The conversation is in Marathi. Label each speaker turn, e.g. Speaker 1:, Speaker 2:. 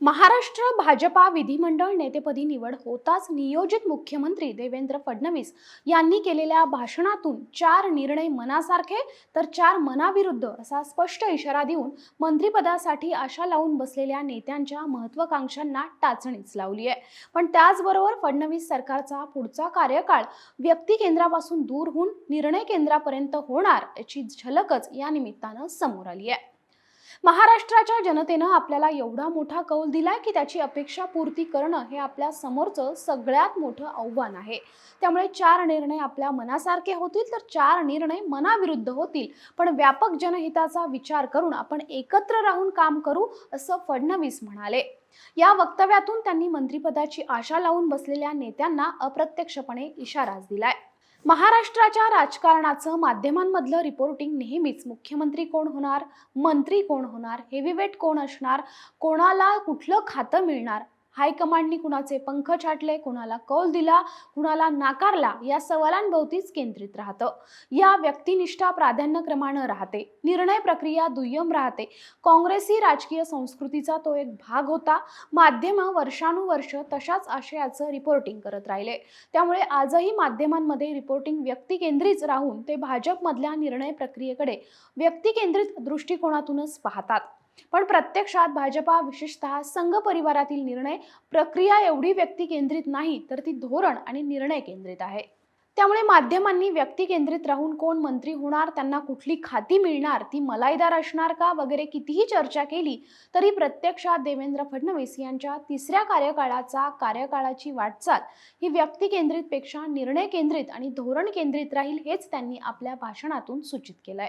Speaker 1: महाराष्ट्र भाजपा विधिमंडळ नेतेपदी निवड होताच नियोजित मुख्यमंत्री देवेंद्र फडणवीस यांनी केलेल्या भाषणातून चार निर्णय मनासारखे तर चार मनाविरुद्ध असा स्पष्ट इशारा देऊन मंत्रिपदासाठी आशा लावून बसलेल्या नेत्यांच्या महत्वाकांक्षांना टाचणीच लावली आहे. पण त्याचबरोबर फडणवीस सरकारचा पुढचा कार्यकाळ व्यक्ती केंद्रापासून दूर होऊन निर्णय केंद्रापर्यंत होणार याची झलकच या निमित्तानं समोर आली आहे. महाराष्ट्राच्या जनतेनं आपल्याला एवढा मोठा कौल दिलाय की त्याची अपेक्षा पूर्ती करणं हे आपल्या समोरचं सगळ्यात मोठं आव्हान आहे. त्यामुळे चार निर्णय आपल्या मनासारखे होतील तर चार निर्णय मनाविरुद्ध होतील. पण व्यापक जनहिताचा विचार करून आपण एकत्र राहून काम करू असं फडणवीस म्हणाले. या वक्तव्यातून त्यांनी मंत्रिपदाची आशा लावून बसलेल्या नेत्यांना अप्रत्यक्षपणे इशाराच दिलाय. महाराष्ट्राच्या राजकारणाचं माध्यमांमधलं रिपोर्टिंग नेहमीच. मुख्यमंत्री कोण होणार? मंत्री कोण होणार? हेवीवेट कोण असणार? कोणाला कुठलं खातं मिळणार? हायकमांडनी कुणाचे पंख छाटले कुणाला कौल दिला कुणाला नाकारला या सवालांभोवतीच केंद्रित राहतं. या व्यक्तिनिष्ठा प्राधान्यक्रमानं राहते. निर्णय प्रक्रिया दुय्यम राहते. काँग्रेसी राजकीय संस्कृतीचा तो एक भाग होता. माध्यमं वर्षानुवर्ष तशाच आशयाचं रिपोर्टिंग करत राहिले. त्यामुळे आजही माध्यमांमध्ये रिपोर्टिंग व्यक्तिकेंद्रित राहून ते भाजपमधल्या निर्णय प्रक्रियेकडे व्यक्तिकेंद्रित दृष्टिकोनातूनच पाहतात. पण प्रत्यक्षात भाजपा विशेषतः संघ परिवारातील निर्णय प्रक्रिया एवढी व्यक्तिकेंद्रित नाही तर ती धोरण आणि निर्णय केंद्रित आहे. त्यामुळे माध्यमांनी व्यक्ती केंद्रित राहून कोण मंत्री होणार त्यांना कुठली खाती मिळणार ती मलाईदार असणार का वगैरे कितीही चर्चा केली तरी प्रत्यक्षात देवेंद्र फडणवीस यांच्या तिसऱ्या कार्यकाळाचा कार्यकाळाची वाटचाल ही व्यक्ती केंद्रितपेक्षा निर्णय केंद्रित आणि धोरण केंद्रित राहील हेच त्यांनी आपल्या भाषणातून सूचित केलंय.